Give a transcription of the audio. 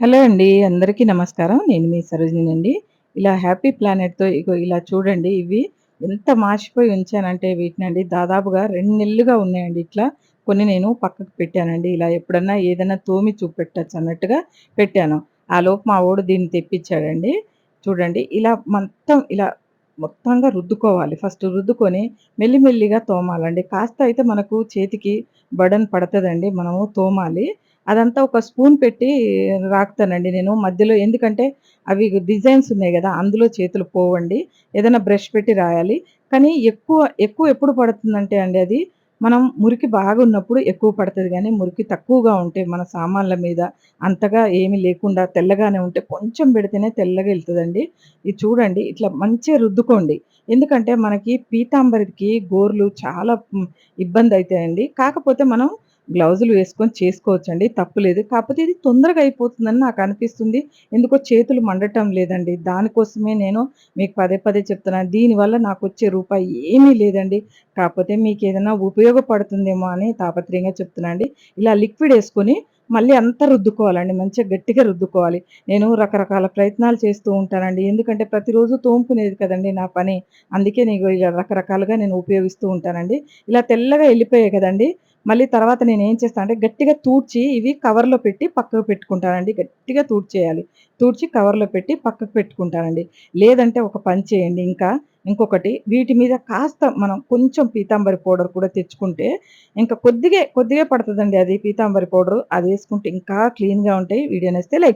Hello అండి. అందరికీ నమస్కారం. నేను మీ సరోజినండి. ఇలా హ్యాపీ ప్లానెట్‌తో ఇగో ఇలా చూడండి ఇవి ఎంత మాసిపోయి ఉంచానంటే వీటినండి దాదాపుగా రెండు నెలలుగా ఉన్నాయండి ఇట్లా. కొన్ని నేను పక్కకు పెట్టానండి. ఇలా ఎప్పుడన్నా ఏదైనా తోమి చూపెట్టచ్చు అన్నట్టుగా పెట్టాను. ఆ లోపు మా ఓడు దీన్ని తెప్పించాడండి చూడండి ఇలా మొత్తం ఇలా మొత్తంగా రుద్దుకోవాలి. ఫస్ట్ రుద్దుకొని మెల్లిమెల్లిగా తోమాలండి. కాస్త అయితే మనకు చేతికి బడన్ పడుతుందండి మనము తోమాలి. అదంతా ఒక స్పూన్ పెట్టి రాకుతానండి నేను మధ్యలో. ఎందుకంటే అవి డిజైన్స్ ఉన్నాయి కదా అందులో చేతులు పోవండి. ఏదైనా బ్రష్ పెట్టి రాయాలి. కానీ ఎక్కువ, ఎక్కువ ఎప్పుడు పడుతుందంటే అండి అది మనం మురికి బాగున్నప్పుడు ఎక్కువ పడుతుంది కానీ మురికి తక్కువగా ఉంటే మన సామాన్ల మీద అంతగా ఏమి లేకుండా తెల్లగానే ఉంటే కొంచెం పెడితేనే తెల్లగా వెళ్తుందండి ఇది చూడండి ఇట్లా మంచిగా రుద్దుకోండి. ఎందుకంటే మనకి పీతాంబరికి గోర్లు చాలా ఇబ్బంది అవుతాయండి కాకపోతే మనం గ్లౌజులు వేసుకొని చేసుకోవచ్చండి. తప్పులేదు. కాకపోతే ఇది తొందరగా అయిపోతుందని నాకు అనిపిస్తుంది ఎందుకో చేతులు మండటం లేదండి. దానికోసమే నేను మీకు పదే పదే చెప్తున్నాను. దీనివల్ల నాకు వచ్చే రూపాయి ఏమీ లేదండి. కాకపోతే మీకు ఏదైనా ఉపయోగపడుతుందేమో అని తాపత్రయంగా చెప్తున్నా అండి. ఇలా లిక్విడేసుకొని మళ్ళీ అంతా రుద్దుకోవాలండి. మంచిగా గట్టిగా రుద్దుకోవాలి. నేను రకరకాల ప్రయత్నాలు చేస్తూ ఉంటానండి. ఎందుకంటే ప్రతిరోజు తోముకునేది కదండి నా పని. అందుకే నేను ఇలా రకరకాలుగా నేను ఉపయోగిస్తూ ఉంటానండి. ఇలా తెల్లగా వెళ్ళిపోయాయి కదండి మళ్ళీ తర్వాత నేను ఏం చేస్తాను అంటే గట్టిగా తూడ్చి ఇవి కవర్‌లో పెట్టి పక్కకు పెట్టుకుంటానండి. గట్టిగా తూడ్చేయాలి. తూడ్చి కవర్‌లో పెట్టి పక్కకు పెట్టుకుంటానండి. లేదంటే ఒక పని చేయండి ఇంకా ఇంకొకటి వీటి మీద కాస్త మనం కొంచెం పీతాంబరి పౌడర్ కూడా తెచ్చుకుంటే ఇంకా కొద్దిగా కొద్దిగా పడుతుందండి అది పీతాంబరి పౌడర్ అది వేసుకుంటే ఇంకా క్లీన్‌గా ఉంటాయి. వీడియో నచ్చితే లైక్